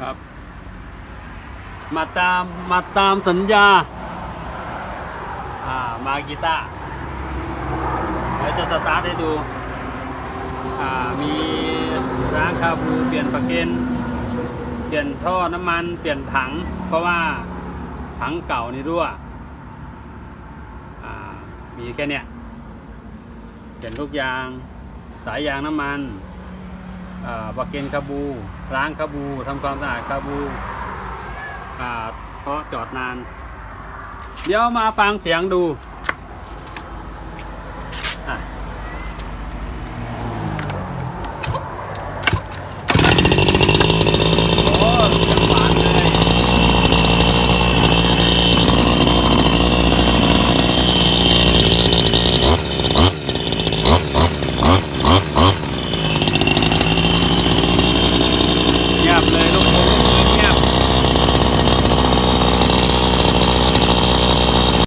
ครับ มาตามมาตามสัญญา อ่า มากีตาร์เดี๋ยวจะสตาร์ทให้ดู อ่า มีร้างคาบูเปลี่ยนประเกนเปลี่ยนท่อน้ำมัน เปลี่ยนถัง เพราะว่าถังเก่านี่รั่ว อ่า มีแค่เนี้ยเปลี่ยนทุกยาง สายยางน้ำมัน บักเกนคาบู ล้างคาบูทำความสะอาดคาบูเพราะจอดนาน เดี๋ยวมาฟังเสียงดูอะ